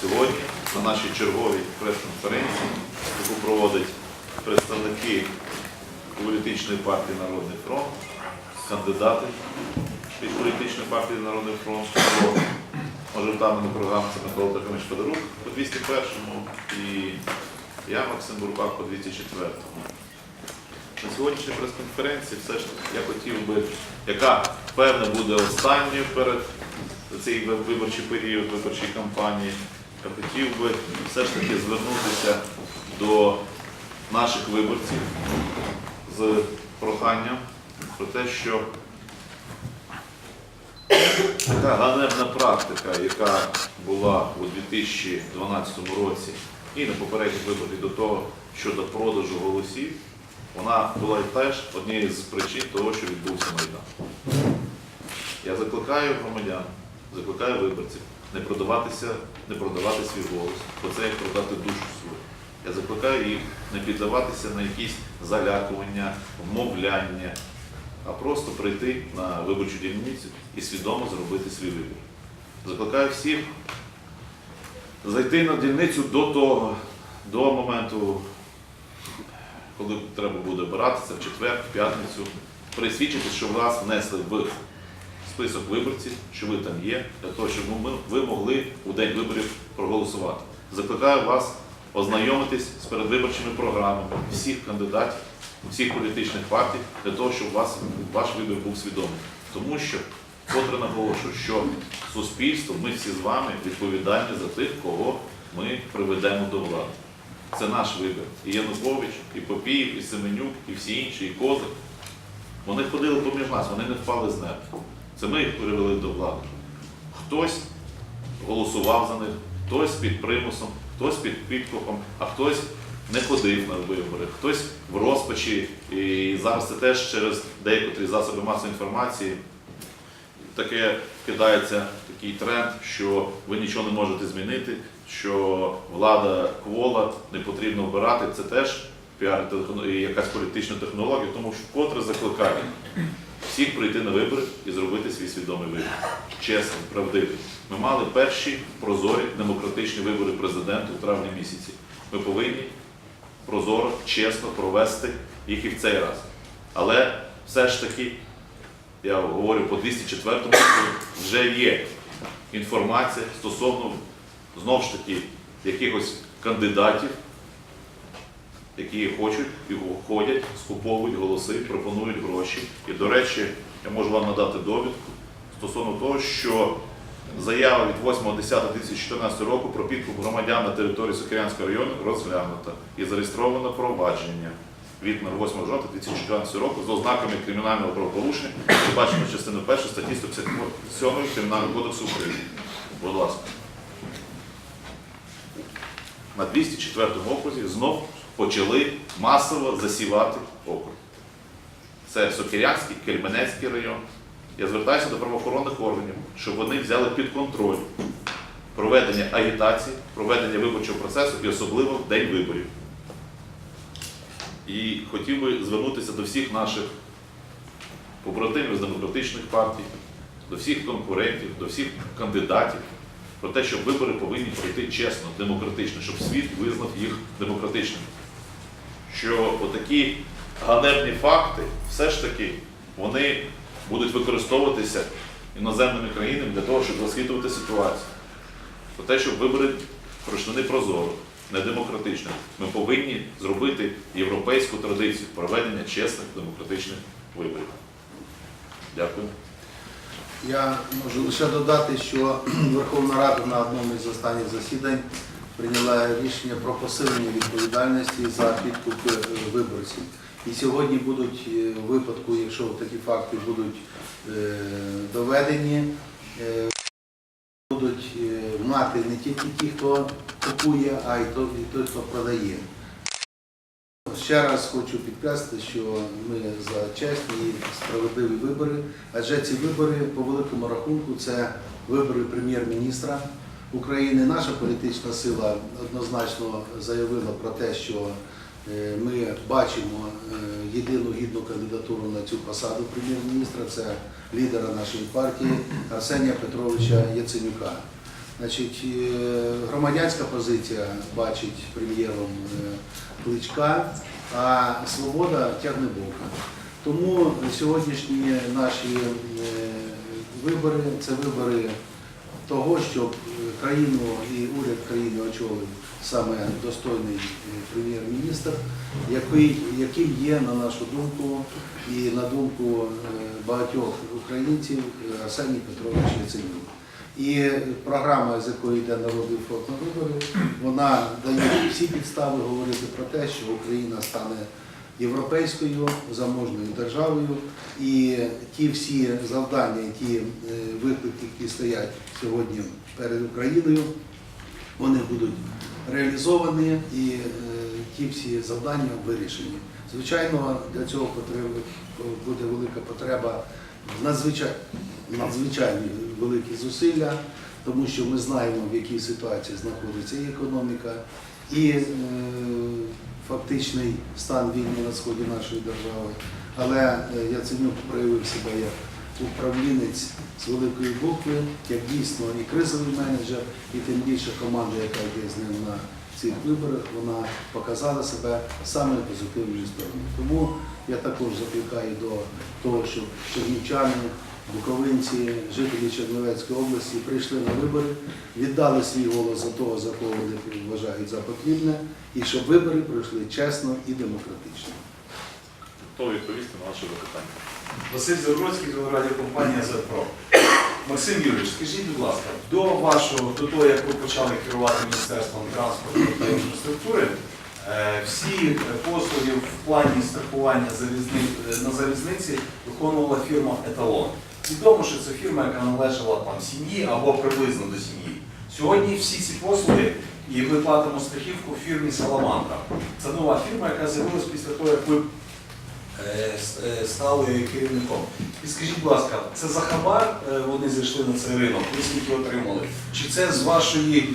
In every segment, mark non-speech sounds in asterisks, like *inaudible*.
сьогодні на нашій черговій прес-конференції, яку проводять представники політичної партії Народний фронт, кандидати від політичної партії Народний фронт, мажоритарному програму це Микола Трохимович Федорук по 201-му і я, Максим Бурбак, по 204-му. На сьогоднішній прес-конференції все ж таки я хотів би, яка певне буде останньою перед цей виборчий період виборчої кампанії, я хотів би все ж таки звернутися до наших виборців з проханням про те, що така ганебна практика, яка була у 2012 році і на попередніх виборах до того щодо продажу голосів, вона була теж однією з причин того, що відбувся Майдан. Я закликаю громадян, закликаю виборців не продаватися, не продавати свій голос, бо це як продати душу свою. Я закликаю їх не піддаватися на якісь залякування, вмовляння, а просто прийти на виборчу дільницю і свідомо зробити свій вибір. Закликаю всіх зайти на дільницю до того, до моменту, коли треба буде обиратися в четвер, в п'ятницю, присвідчити, що вас внесли в список виборців, що ви там є, для того, щоб ми, ви могли у день виборів проголосувати. Закликаю вас ознайомитись з передвиборчими програмами всіх кандидатів, всіх політичних партій, для того, щоб вас, ваш вибір був свідомий. Тому що, котре наголошую, що суспільство, ми всі з вами відповідальні за тих, кого ми приведемо до влади. Це наш вибір. І Янукович, і Попіїв, і Семенюк, і всі інші, і Козак. Вони ходили поміж нас, вони не впали з неба. Це ми їх привели до влади. Хтось голосував за них, хтось під примусом, хтось під підкупом, а хтось не ходив на вибори, хтось в розпачі. І зараз це теж через деякі засоби масової інформації таке кидається такий тренд, що ви нічого не можете змінити, що влада квола, не потрібно обирати. Це теж піар і якась політична технологія, тому що вкотре закликаю всіх прийти на вибори і зробити свій свідомий вибір. Чесно, правдивий. Ми мали перші прозорі демократичні вибори президента у травні місяці. Ми повинні прозоро, чесно провести їх і в цей раз. Але все ж таки, я говорю по 204 року, вже є інформація стосовно знову ж таки якихось кандидатів, які хочуть і ходять, скуповують голоси, пропонують гроші. І, до речі, я можу вам надати довідку стосовно того, що заява від 8.10.2014 року про підкуп громадян на території Сокирянського району розглянута і зареєстровано провадження від 8 жовтня 2014 року з ознаками кримінального правопорушення, передбачено частиною 1 статті 157 Кримінального кодексу України. Будь ласка. На 204 окрузі знов почали масово засівати округ. Це Сокирянський, Кельменецький район. Я звертаюся до правоохоронних органів, щоб вони взяли під контроль проведення агітації, проведення виборчого процесу і особливо в день виборів. І хотів би звернутися до всіх наших побратимів з демократичних партій, до всіх конкурентів, до всіх кандидатів про те, що вибори повинні пройти чесно, демократично, щоб світ визнав їх демократичними. Що отакі ганебні факти все ж таки вони будуть використовуватися іноземними країнами для того, щоб розхитувати ситуацію. Про те, щоб вибори пройшли не прозоро, не демократично. Ми повинні зробити європейську традицію проведення чесних демократичних виборів. Дякую. Я можу лише додати, що *clears throat* Верховна Рада на одному із останніх засідань прийняла рішення про посилення відповідальності за підкуп е, виборців. І сьогодні будуть е, у випадку, якщо такі факти будуть е, доведені, е, будуть е, мати не тільки ті, хто купує, а й той, хто продає. Ще раз хочу підкреслити, що ми за чесні і справедливі вибори, адже ці вибори по великому рахунку це вибори прем'єр-міністра України. Наша політична сила однозначно заявила про те, що е, ми бачимо е, єдину гідну кандидатуру на цю посаду прем'єр-міністра. Це лідера нашої партії Арсенія Петровича Яценюка. Значить, е, громадянська позиція бачить прем'єром Кличка, а свобода тягне бока. Тому сьогоднішні наші вибори це вибори того, щоб країну і уряд країни очолив саме достойний е, прем'єр-міністр, який, який є, на нашу думку, і на думку е, багатьох українців е, Арсеній Петрович Яценюк. І програма, з якої йде Народний фронт на вибори, вона дає всі підстави говорити про те, що Україна стане європейською заможною державою, і ті всі завдання, ті е, виклики, які стоять сьогодні перед Україною, вони будуть реалізовані і е, ті всі завдання вирішені. Звичайно, для цього буде велика потреба в надзвичай, надзвичайні великі зусилля, тому що ми знаємо, в якій ситуації знаходиться і економіка, і е, фактичний стан війни на сході нашої держави. Але е, Яценюк проявив себе як управлінець з великої букви, як дійсно і кризовий менеджер, і тим більше команда, яка йде з ним на цих виборах, вона показала себе саме позитивною стороною. Тому я також закликаю до того, щоб чернівчани, буковинці, жителі Чернівецької області прийшли на вибори, віддали свій голос за того, за кого вони вважають за потрібне, і щоб вибори пройшли чесно і демократично. Готові відповісти на ваше запитання. Василь Загородський, телерадіокомпанія «Зетпро». Максим Юрійович, скажіть, будь ласка, до вашого, до того, як ви почали керувати Міністерством транспорту та інфраструктури, е, всі послуги в плані страхування е, на залізниці виконувала фірма Еталон. Відомо, що це фірма, яка належала там сім'ї або приблизно до сім'ї. Сьогодні всі ці послуги, і ми платимо страхівку фірмі Саламандра. Це нова фірма, яка з'явилась після того, як ви е, е, стали керівником. І скажіть, будь ласка, це за хабар е, вони зайшли на цей ринок, ви скільки отримали? Чи це з вашої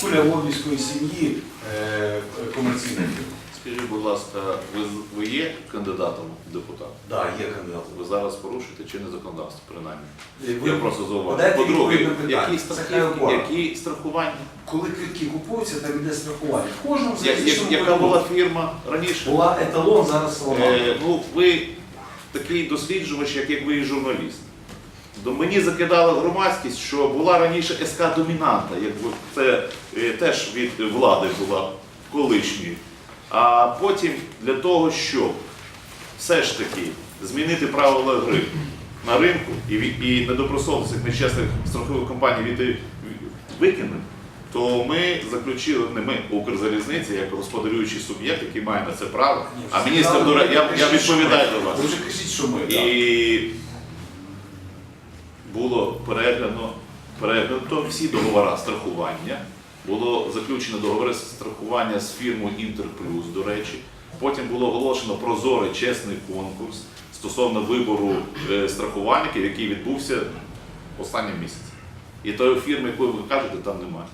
куляводівської сім'ї комерційної ласка, ви, ви є кандидатом в депутат? Так, є кандидат. Ви зараз порушуєте чинне законодавство, принаймні. Ви- Я просто зауважу. По-друге, які страхівки, які страхування? Коли квитки купуються, там іде страхування. В кожному Я- я- залізничному яка була фірма раніше? була еталон, зараз. Е, ну, ви такий досліджувач, як, як ви і журналіст. До мені закидала громадськість, що була раніше СК домінанта, якби це е, теж від влади була колишньої. А потім для того, щоб все ж таки змінити правила гри на ринку і, і недобросовісних нечесних страхових компаній від, викинути, то ми заключили, не ми, Укрзалізниця, як господарюючий суб'єкт, який має на це право. Ні, А міністр Дура, я, я відповідаю до вас. Вже кажіть, що ми. так. І було переглянуто, переглянуто всі договори страхування. Було заключено договори страхування з фірмою Інтерплюс, до речі. Потім було оголошено прозорий чесний конкурс стосовно вибору е, страхувальників, який відбувся останнім місяці. І тої фірми, яку ви кажете, там немає.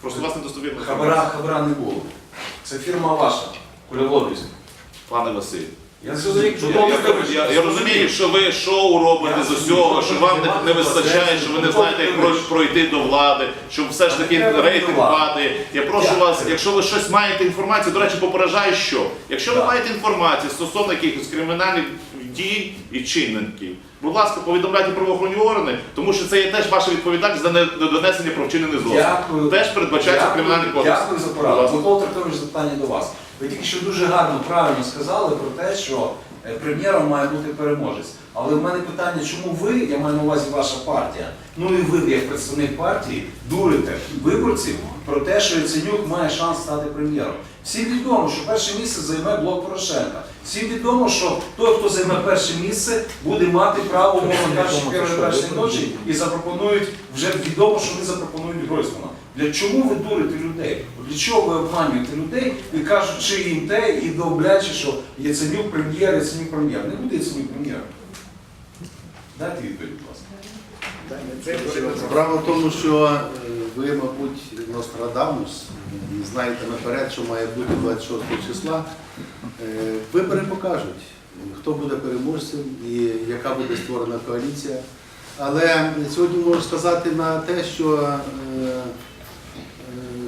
Просто у вас недостовірна Хабара, хабара не було. Це фірма ваша, Куляводівська. Пане Василь. Я Я, зрозумів, я, я, я розумію, що ви шоу робите з усього, що вам не, не вистачає, що ви не знаєте, як про- пройти до влади, що все ж таки рейтинг падає. Я прошу вас, якщо ви щось маєте інформацію, до речі, попереджаю, що якщо ви маєте інформацію стосовно якихось кримінальних дій і чинників, будь ласка, повідомляйте правоохоронні органи, тому що це є теж ваша відповідальність за недонесення про вчинений злочин. Дякую. Теж передбачається Дякую. кримінальний кодекс. Дякую за Будь пораду. ласка. Микола Трактович, запитання до вас. Ви тільки що дуже гарно, правильно сказали про те, що е, прем'єром має бути переможець. Але в мене питання, чому ви, я маю на увазі ваша партія, ну і ви, як представник партії, дурите виборців про те, що Яценюк має шанс стати прем'єром. Всім відомо, що перше місце займе блок Порошенка. Всім відомо, що той, хто займе перше місце, буде мати право, мовно кажучи, першої ночі і запропонують, вже відомо, що вони запропонують Гройсмана. Для чому ви дурите людей? Для чого ви обманюєте людей і кажучи їм те, і доблячи, що Яценюк прем'єр, Яценюк прем'єр. Не буде Яценюк прем'єром. Дайте відповідь, будь ласка. Справа в тому, що е, ви, мабуть, Нострадамус і знаєте наперед, що має бути 26 числа. Е, Вибори покажуть, хто буде переможцем і яка буде створена коаліція. Але сьогодні можу сказати на те, що е,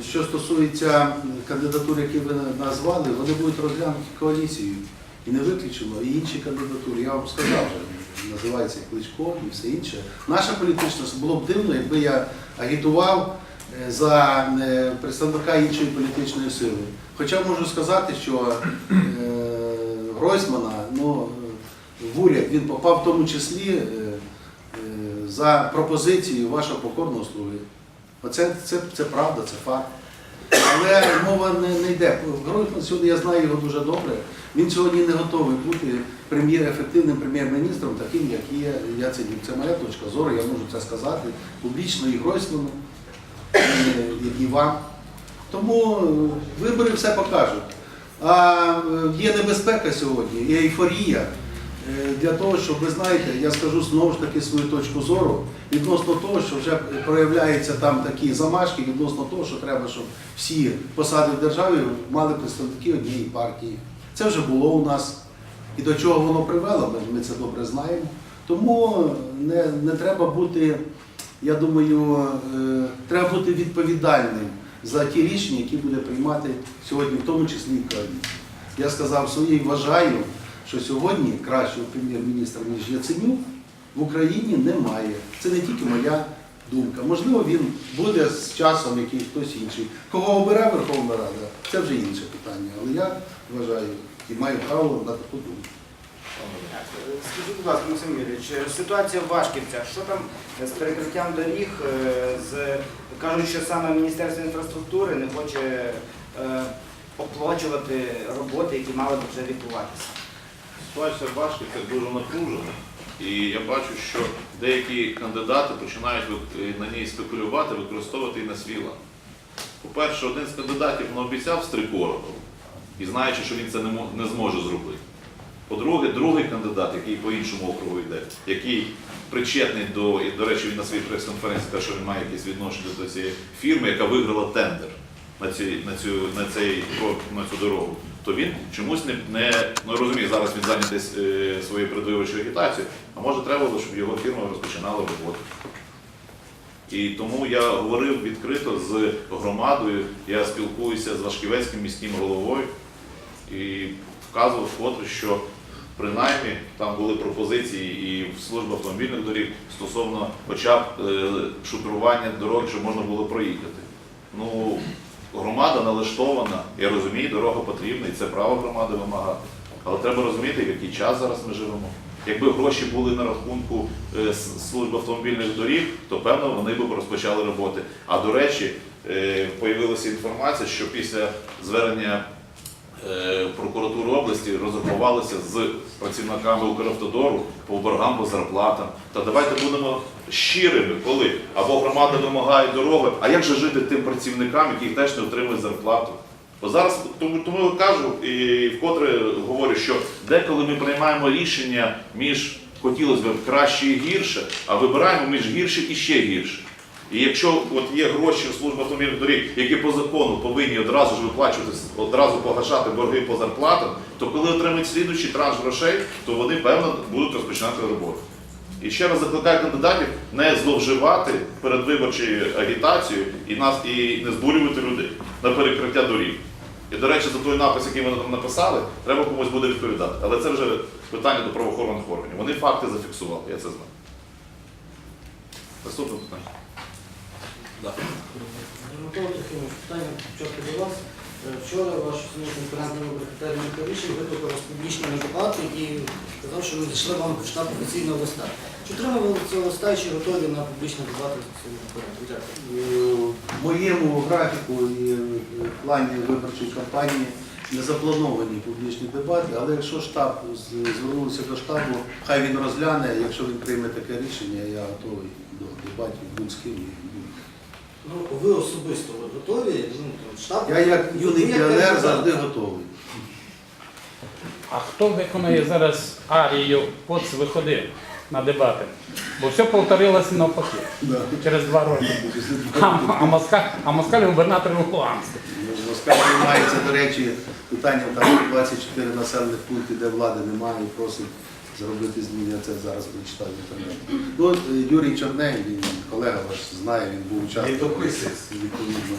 що стосується кандидатур, які ви назвали, вони будуть розглянуті коаліцією. І не виключено, і інші кандидатури. Я вам сказав, вже, називається Кличко і все інше. Наша політична було б дивно, якби я агітував е, за е, представника іншої політичної сили. Хоча можу сказати, що е, Гройсмана ну, в уряд він попав в тому числі е, е, за пропозицією вашого покорного слуги. Оце це, це правда, це факт. Але мова не, не йде. Гройсман сьогодні я знаю його дуже добре. Він сьогодні не готовий бути прем'єр, ефективним прем'єр-міністром, таким, як є Яценюк. Це моя точка зору, я можу це сказати публічно і Гройсману, і, і вам. Тому е, вибори все покажуть. А е, є небезпека сьогодні, є ейфорія. Е, Для того, щоб ви знаєте, я скажу знову ж таки свою точку зору відносно того, що вже проявляються там такі замашки, відносно того, що треба, щоб всі посади в державі мали представники однієї партії. Це вже було у нас. І до чого воно привело, ми, це добре знаємо. Тому не, не треба бути, я думаю, е, треба бути відповідальним за ті рішення, які буде приймати сьогодні, в тому числі і коаліція. Я сказав своє і вважаю, що сьогодні кращого прем'єр-міністра, ніж Яценюк, в Україні немає. Це не тільки моя думка. Можливо, він буде з часом якийсь хтось інший. Кого обере Верховна Рада, це вже інше питання. Але я вважаю і маю право на таку думку. Скажіть, будь ласка, Максим Юрійович, ситуація в Вашківцях, що там з перекриттям доріг, е, з кажуть, що саме Міністерство інфраструктури не хоче е, оплачувати роботи, які мали б вже відбуватися. Ситуація в Башківцях дуже напружена. І я бачу, що деякі кандидати починають на ній спекулювати, використовувати її на свій лад. По-перше, один з кандидатів наобіцяв Стрикороду, і знаючи, що він це не, мо- не зможе зробити. По-друге, другий кандидат, який по іншому округу йде, який причетний до, і, до речі, він на своїй прес-конференції сказав, що він має якесь відношення до цієї фірми, яка виграла тендер на, ці, на, цю, на, цей, на цю дорогу, то він чомусь не, не ну, розумію, зараз він зайнятий е, своєю передвиборчою агітацією, а може треба було, щоб його фірма розпочинала роботу. І тому я говорив відкрито з громадою, я спілкуюся з Вашківецьким міським головою і вказував вкотре, що принаймні там були пропозиції і в службі автомобільних доріг стосовно хоча б е, шутрування дорог, щоб можна було проїхати. Ну, громада налаштована, я розумію, дорога потрібна, і це право громади вимагати. Але треба розуміти, в який час зараз ми живемо. Якби гроші були на рахунку е, служби автомобільних доріг, то певно вони б розпочали роботи. А до речі, е, появилася інформація, що після звернення е, прокуратури області розрахувалися з працівниками Укравтодору по боргам, по зарплатам. Та давайте будемо щирими, коли або громада вимагає дороги, а як же жити тим працівникам, які теж не отримують зарплату? Бо зараз тому, тому кажу і вкотре говорю, що деколи ми приймаємо рішення між хотілося б краще і гірше, а вибираємо між гірше і ще гірше. І якщо от є гроші в службі автомобільних доріг, які по закону повинні одразу ж виплачувати, одразу погашати борги по зарплатам, то коли отримають слідуючий транш грошей, то вони певно будуть розпочинати роботу. І ще раз закликаю кандидатів не зловживати передвиборчою агітацією і нас і не збурювати людей на перекриття доріг. І, до речі, за той напис, який вони там написали, треба комусь буде відповідати. Але це вже питання до правоохоронних органів. Вони факти зафіксували, я це знаю. Наступне питання. Микола Трохимович, питання спочатку до вас. Е, Вчора ваш конкурентний вибор термін рішень викликав публічний дебат і сказав, що ви зайшли вам в штаб офіційного листа. Чи отримали цього листа і чи готові на публічні дебати? Дякую. В моєму графіку і в плані виборчої кампанії не заплановані публічні дебати, але якщо штаб звернувся до штабу, хай він розгляне, якщо він прийме таке рішення, я готовий до дебатів будь-з-ким. і будь- Ну, ви особисто ви готові? Ну, там, штаб... Я як юний Ви піонер кандидат. завжди готовий. А хто виконує зараз арію «Поц виходи» на дебати? Бо все повторилося навпаки через два роки. А, а, Москаль, а Москаль губернатор Луганська. Москва приймається, до речі, питання там 24 населених пунктів, де влади немає, і просить зробити зміни, я це зараз прочитав в інтернеті. Ну, е, Юрій Чорней, він колега ваш знає, він був учасником. Літописець. Відповідно,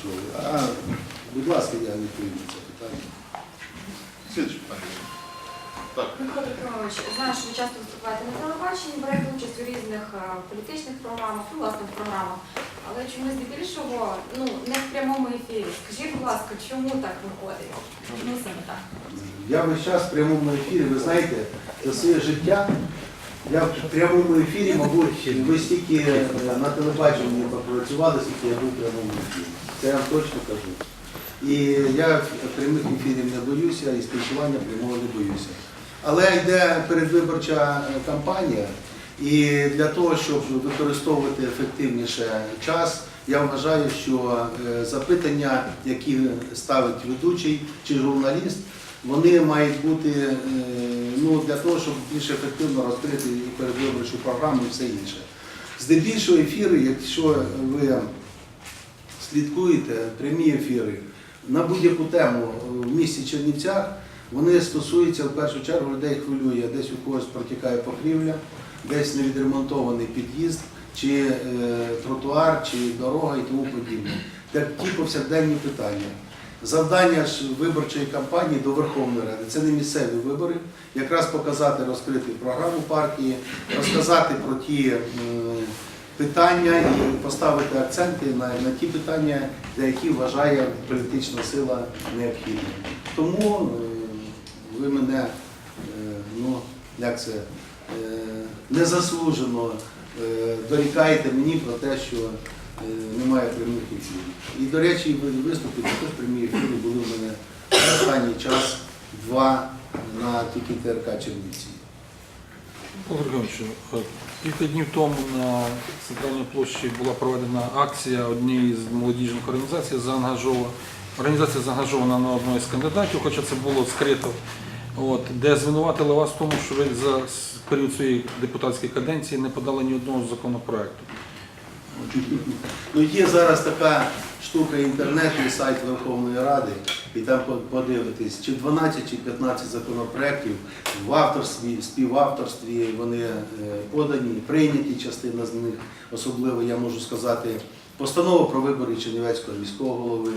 що, а, будь ласка, я відповім на це питання. Слідче питання. Микола Петрович, знаю, що ви часто виступаєте на телебаченні, берете участь у різних е, політичних програмах, ну, власне, в програмах. Але чомусь здебільшого ну, не в прямому ефірі. Скажіть, будь ласка, чому так виходить? Чому саме так? Я весь час в прямому ефірі, ви знаєте, за своє життя я в прямому ефірі, мабуть, ви стільки е, на телебаченні попрацювали, скільки я був в прямому ефірі. Це я вам точно кажу. І я прямих ефірів не боюся, і спілкування прямого не боюся. Але йде передвиборча кампанія, і для того, щоб використовувати ефективніше час, я вважаю, що е, запитання, які ставить ведучий чи журналіст, вони мають бути е, ну, для того, щоб більш ефективно розкрити і передвиборчу програму і все інше. Здебільшого ефіри, якщо ви слідкуєте, прямі ефіри на будь-яку тему в місті Чернівцях, вони стосуються в першу чергу людей хвилює, десь у когось протікає покрівля, десь невідремонтований під'їзд, чи е, тротуар, чи дорога і тому подібне. Так ті повсякденні питання. Завдання ж виборчої кампанії до Верховної Ради це не місцеві вибори, якраз показати, розкрити програму партії, розказати про ті питання і поставити акценти на, на ті питання, для які вважає політична сила необхідним. Тому е, ви мене е, ну, як це, е, незаслужено дорікаєте мені про те, що немає прямих ефірів. І, до речі, ви- виступи також прямі ефіри були в мене в останній час два на тільки ТРК Чернівці. Павло Григорович, е, кілька днів тому на центральній площі була проведена акція однієї з молодіжних організацій заангажована. Організація заангажована на одного з кандидатів, хоча це було скрито, от, де звинуватили вас в тому, що ви за період своєї депутатської каденції не подали ні одного законопроекту. Ну, є зараз така штука інтернету і сайт Верховної Ради, і там подивитись, чи 12, чи 15 законопроєктів в авторстві, в співавторстві вони е, подані, прийняті частина з них, особливо я можу сказати, постанова про вибори Чернівецького міського голови,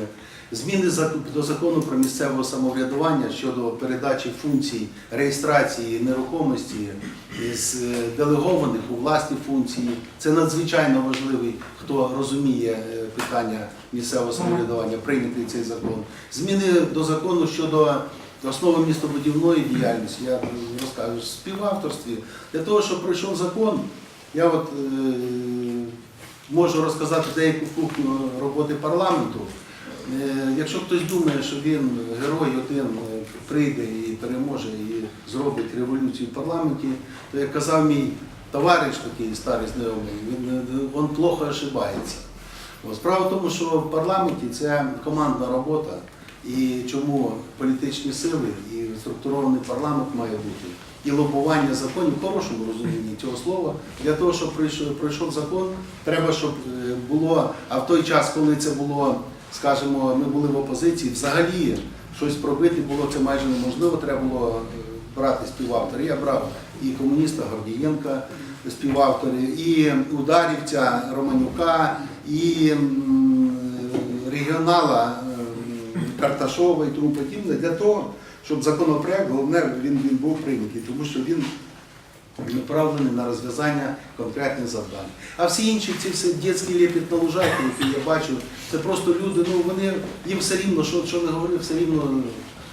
зміни до закону про місцеве самоврядування щодо передачі функцій реєстрації нерухомості з е, делегованих у власні функції. Це надзвичайно важливий, хто розуміє е, питання місцевого самоврядування, прийнятий цей закон. Зміни до закону щодо основи містобудівної діяльності, я розкажу в співавторстві. Для того, щоб пройшов закон, я от е, можу розказати деяку кухню роботи парламенту. Е, Якщо хтось думає, що він герой один е, прийде і переможе і зробить революцію в парламенті, то як казав мій товариш такий старий знайомий, він, е, він плохо ошибається. Справа в тому, що в парламенті це командна робота, і чому політичні сили і структурований парламент має бути. І лобування законів в хорошому розумінні цього слова. Для того, щоб пройшов, закон, треба, щоб було, а в той час, коли це було, скажімо, ми були в опозиції, взагалі щось пробити було це майже неможливо, треба було е, брати співавторів. Я брав і комуніста Гордієнка співавтори, і ударівця Романюка, і регіонала Карташова і тому подібне, для того, щоб законопроект, головне, він, він був прийнятий, тому що він направлений на розв'язання конкретних завдань. А всі інші ці всі дітські лепіт на лужайки, які я бачу, це просто люди, ну вони їм все рівно, що, що не говорив, все рівно.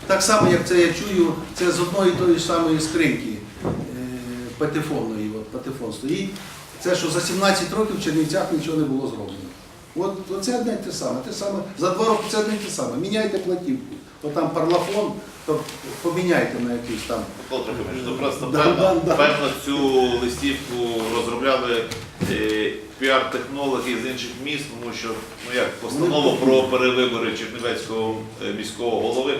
Так само, як це я чую, це з одної тої самої скриньки е, патефонної, от патефон стоїть. Це що за 17 років в Чернівцях нічого не було зроблено. От це одне те саме. Те саме. За два роки це одне те саме. Міняйте платівку. От там парлафон, то поміняйте на якийсь там. Трохимович, ну просто Да, певно, да, да. певно цю листівку розробляли е, піар-технологи з інших міст, тому що ну як постанову про перевибори Чернівецького е, міського голови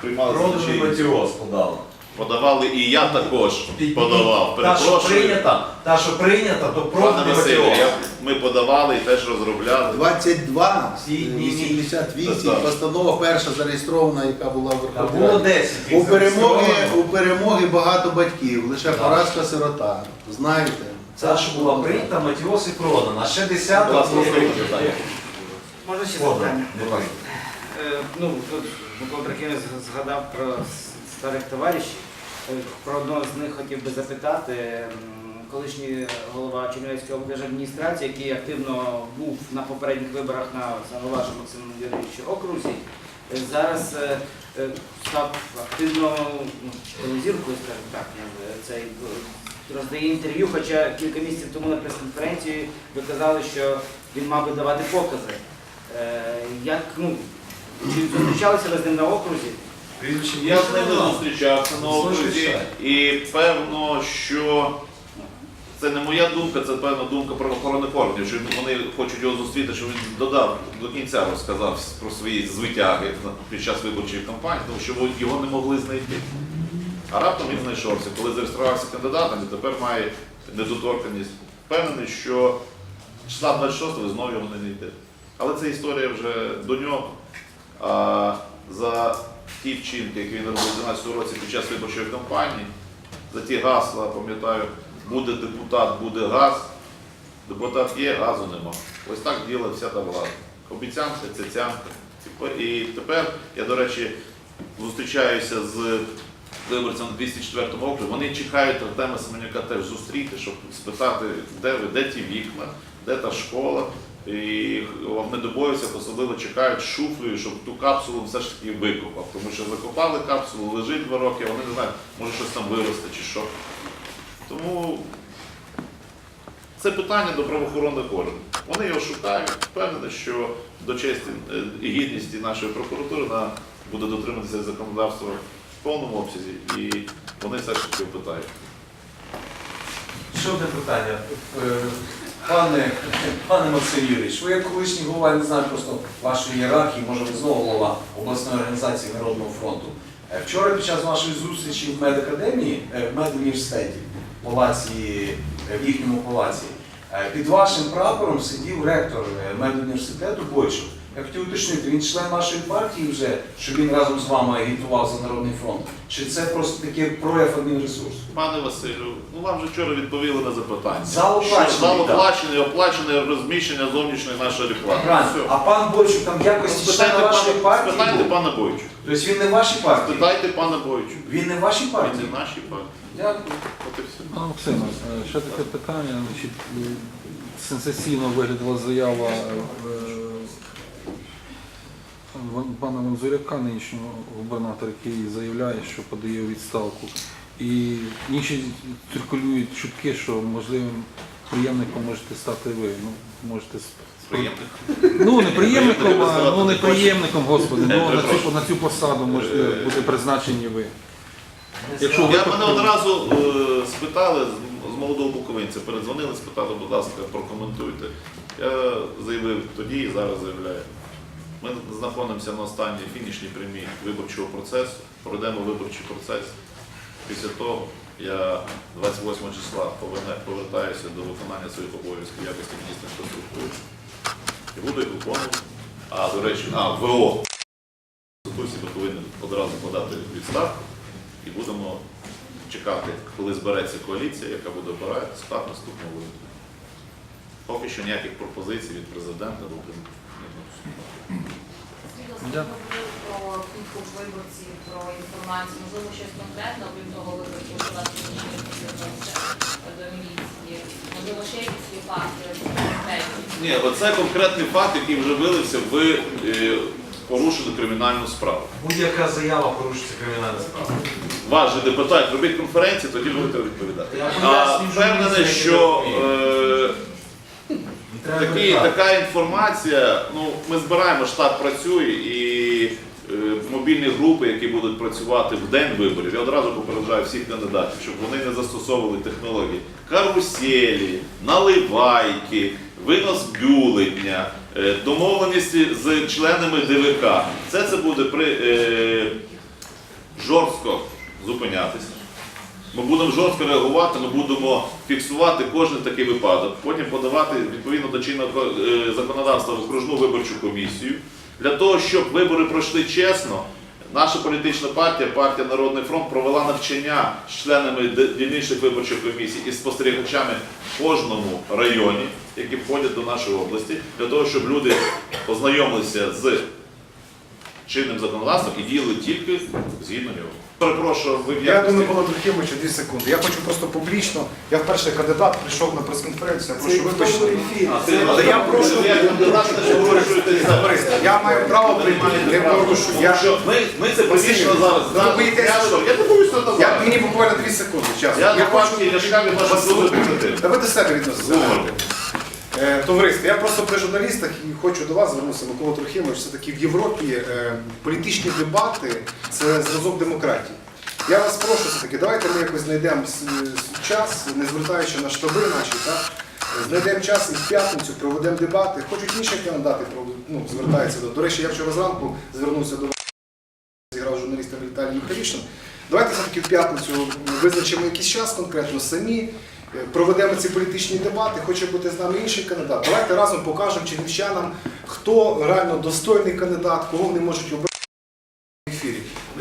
приймали Родовий Матіос подала. Подавали і я також подавав. Та, що Перепрошую. прийнята, та, що прийнята, то Пане проти Василю, ВТО. я- ми подавали і теж розробляли. 22, Ні, ні, ні. 88, Так. постанова перша зареєстрована, яка була в Та Верховній було Раді. 10. У перемоги, у перемоги багато батьків, лише Так. поразка сирота. Знаєте? Ця, що була прийнята, Матіос і продана. Ще 10 Будь ласка, слухайте питання. Можна ще запитання? Будь ласка. Е, Ну, тут Микола Трохимович згадав про с- старих товаришів. Про одного з них хотів би запитати. Колишній голова Чернівецької облдержадміністрації, який активно був на попередніх виборах на вашому Максиму Юрійовичу окрузі, е, зараз е, е, став активно ну, зіркою, скажімо так, цей роздає інтерв'ю, хоча кілька місяців тому на прес-конференції ви казали, що він мав би давати покази. Як, ну, чи зустрічалися ви з ним на окрузі? Прізвище Я з ним не зустрічався на окрузі, і певно, що це не моя думка, це певна думка правоохоронних органів, що вони хочуть його зустріти, щоб він додав до кінця розказав про свої звитяги під час виборчої кампанії, тому що його не могли знайти. А раптом він знайшовся, коли зареєструвався кандидатом, і тепер має недоторканність. Впевнений, що числа 26 ви знову його не знайдете. Але це історія вже до нього. А за ті вчинки, які він робив у 2012 році під час виборчої кампанії, за ті гасла, пам'ятаю, буде депутат, буде газ. Депутат є, газу нема. Ось так діла вся та влада. Обіцянка, цяцянка. І тепер я, до речі, зустрічаюся з виборцями 204 округу. Вони чекають Артема Семенюка теж зустріти, щоб спитати, де ви, де ті вікна, де та школа. І в недобоївцях особливо чекають шуфлею, щоб ту капсулу все ж таки викопав. Тому що закопали капсулу, лежить два роки, вони не знають, може щось там виросте чи що. Тому це питання до правоохоронних органів. Вони його шукають, впевнений, що до честі е, і гідності нашої прокуратури вона буде дотримуватися законодавства в повному обсязі, і вони все ж таки питають. Ще одне питання. Пане, пане Максим Юрійович, ви як колишній голова, я не знаю просто вашої ієрархії, може ви знову голова обласної організації Народного фронту. Е, Вчора під час вашої зустрічі в медакадемії, е, в медуніверситеті, палаці, е, в їхньому палаці, під вашим прапором сидів ректор медуніверситету Бойчук. Я хотів уточнити, він член вашої партії вже, що він разом з вами агітував за Народний фронт? Чи це просто таке прояв адмінресурсу? Пане Василю, ну вам вже вчора відповіли на запитання. Що оплачений, Зал так. оплачений, оплачене розміщення зовнішньої нашої реклами. Правильно. Все. А пан Бойчук там в якості члена Спитайте вашої пана, партії спитайте був? пана Бойчук. Тобто він не в вашій партії? Спитайте пана Бойчук. Він не в вашій Він партії? не в нашій партії. Дякую. От і все. Пане Максиме, е, ще таке питання. Значить, е, сенсаційно виглядала заява е, пана Манзуряка, нинішнього губернатора, який заявляє, що подає відставку. І інші циркулюють чутки, що можливим приємником можете стати ви. Ну, можете Ну, не приємником, а, ну не приємником, господи. Ну, на, цю, на цю посаду можете бути призначені ви. Якщо ви Я мене одразу е, спитали з, з молодого буковинця, передзвонили, спитали, будь ласка, прокоментуйте. Я заявив тоді і зараз заявляю. Ми знаходимося на останній фінішній прямій виборчого процесу, пройдемо виборчий процес. Після того я 28 числа повертаюся до виконання своїх обов'язків якості міністра інфраструктури. І буду їх виконувати. А, до речі, а, ВО. Конституції ми повинні одразу подати відставку і будемо чекати, коли збереться коаліція, яка буде обирати склад наступного уряду. Поки що ніяких пропозицій від президента до було. Дякую. Про підкуп виборців, про інформацію, можливо, щось конкретне, окрім того виборців, що вас до міліції, можливо, ще якісь є факти. Ні, оце конкретний факт, який вже вилився в е, кримінальну справу. Будь-яка заява порушиться кримінальна справа. Вас же депутат, робіть конференцію, тоді будете відповідати. Я А впевнений, що е, Такі, така інформація, ну ми збираємо, штаб працює і е, мобільні групи, які будуть працювати в день виборів. Я одразу попереджаю всіх кандидатів, щоб вони не застосовували технології каруселі, наливайки, винос бюлетня, е, домовленості з членами ДВК. Все це буде при, е, жорстко зупинятися. Ми будемо жорстко реагувати, ми будемо фіксувати кожен такий випадок, потім подавати відповідно до чинного е, законодавства в окружну виборчу комісію. Для того, щоб вибори пройшли чесно, наша політична партія, партія Народний фронт, провела навчання з членами дільничних виборчих комісій і спостерігачами в кожному районі, які входять до нашої області, для того, щоб люди познайомилися з чинним законодавством і діяли тільки згідно нього. Перепрошую, ви Я якості... думаю, Микола Трохимович, дві секунди. Я хочу просто публічно, я вперше кандидат, прийшов на прес-конференцію, я прошу вибачити. Але я прошу, Я я маю право прийти, не порушую. Я, ми, ми це приміщено зараз. Ви зараз боїтеся, я- що? Я не боюсь на я, мені буквально дві секунди. Час. Я на партії Ляшка від вашого до себе відноситеся. Е, Товариство, я просто при журналістах і хочу до вас звернутися, Микола Трохимович, все-таки в Європі е, політичні дебати це зразок демократії. Я вас прошу все-таки, давайте ми якось знайдемо час, не звертаючи на штаби наші, так? Знайдемо час і в п'ятницю проведемо дебати. Хочуть інші кандидати ну, звертаються до. До речі, я вчора зранку звернувся до вас, зіграв з журналістом Віталій Юхарішин. Давайте все-таки в п'ятницю визначимо якийсь час конкретно самі е, Проведемо ці політичні дебати, хоче бути з нами інший кандидат. Давайте разом покажемо чернівчанам, хто реально достойний кандидат, кого вони можуть обрати в ефірі.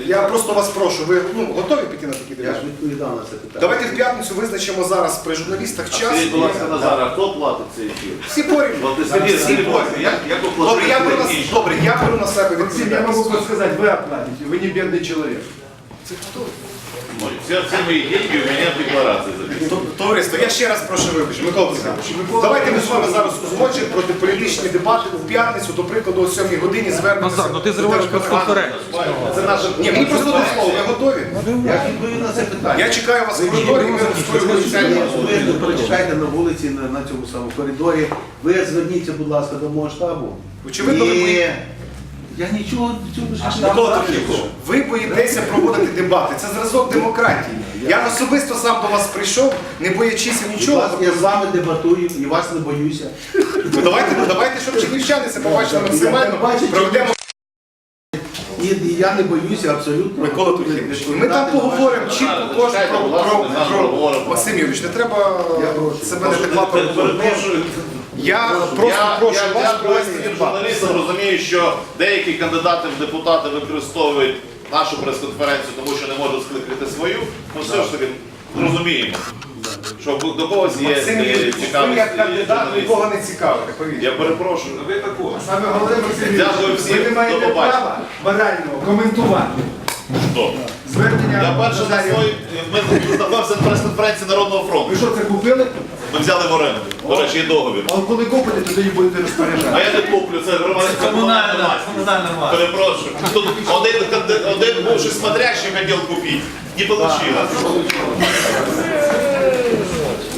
Я просто вас прошу, ви ну, готові піти на такі Я ж дебати? відповідав на це питання. Давайте в п'ятницю визначимо зараз при журналістах час. Скажіть, будь ласка, Назар, а хто платить цей ефір? Всі порівняно. От, Сергій, Всі скажіть, будь ласка, порівняно. як, як ви Добре, я беру на, платите? добре, я беру на себе Максим, я могу відповідальність. подсказать, вы оплатите, вы не бедный человек. Все, все мої деньги у мене в декларації записані. То- Товариство, я ще раз прошу вибачити. Микола Олександрович, давайте ми з вами зараз узгоджуємо проти політичні дебати у п'ятницю, до прикладу, о 7 годині звернемося. Назар, ну ти зриваєш до прес-конференцію. Це наша Ні, мені просто до слова, ви готові? Я відповів на це питання. Я чекаю вас в коридорі, і ми розповімо офіціальні Ви почекайте на вулиці, на, на цьому самому коридорі. Ви зверніться, будь ласка, до мого штабу. Очевидно, ви І Я нічого цього ж Микола Трохимович, ви боїтеся проводити дебати. Це зразок демократії. Я особисто сам до вас прийшов, не боячись нічого. я з вами дебатую і вас не боюся. Ну давайте, ну давайте, щоб чернівчани це побачили максимально. Бачите, Проведемо І, і я не боюся абсолютно. Микола Трохимович. Ми там поговоримо чітко кожен про, про, про, Максим Юрійович, не треба Я прошу. себе не. Перепрошую. Я просто я, прошу я, вас я провести як розумію, що деякі кандидати в депутати використовують нашу прес-конференцію, тому що не можуть скликати свою. Ми все ж таки розуміємо, що до когось є Максим Юрійович, ви цікавість як кандидат журналістів. нікого не цікавите, повірте. Я перепрошую. Саме головне, Максим Дякую Юрійович, всім. ви не До маєте побачення. права морального коментувати Що? Звернення. Я перше на свої ми знаходимося на прес-конференції Народного фронту. Ви що це купили? Ми взяли в оренду. До речі, є договір. А коли купите, то тоді будете розпоряджати. А я не куплю, це громадська комунальна власність. Перепрошую. Тут один, один бувший смотрящий хотів купити. Не получилось.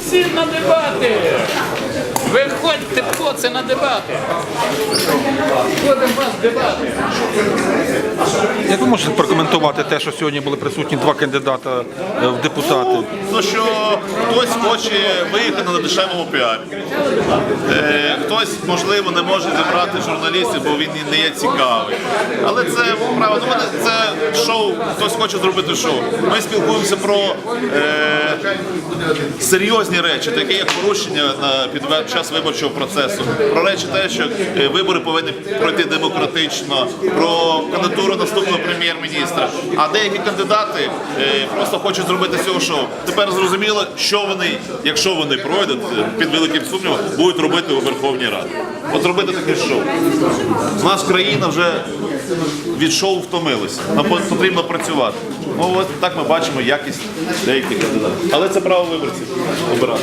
Всі на дебати! Виходьте, хто це на дебати? Ходимо вас дебати. Як ви можете прокоментувати те, що сьогодні були присутні два кандидата е, в депутати? Ну що хтось хоче виїхати на дешевому піарі. Е, хтось, можливо, не може зібрати журналістів, бо він не є цікавий. Але це право. Ну, це шоу, хтось хоче зробити шоу. Ми спілкуємося про е, серйозні речі, такі як порушення на під час виборчого процесу. Про речі те, що е, вибори повинні пройти демократично, про кандидатуру наступного прем'єр-міністра. А деякі кандидати е, просто хочуть зробити цього шоу. Тепер зрозуміло, що вони, якщо вони пройдуть е, під великим сумнівом, будуть робити у Верховній Раді. От робити таке шоу. У нас країна вже від шоу втомилася. Нам потрібно працювати. Ну от так ми бачимо якість деяких кандидатів. Але це право виборців обирати.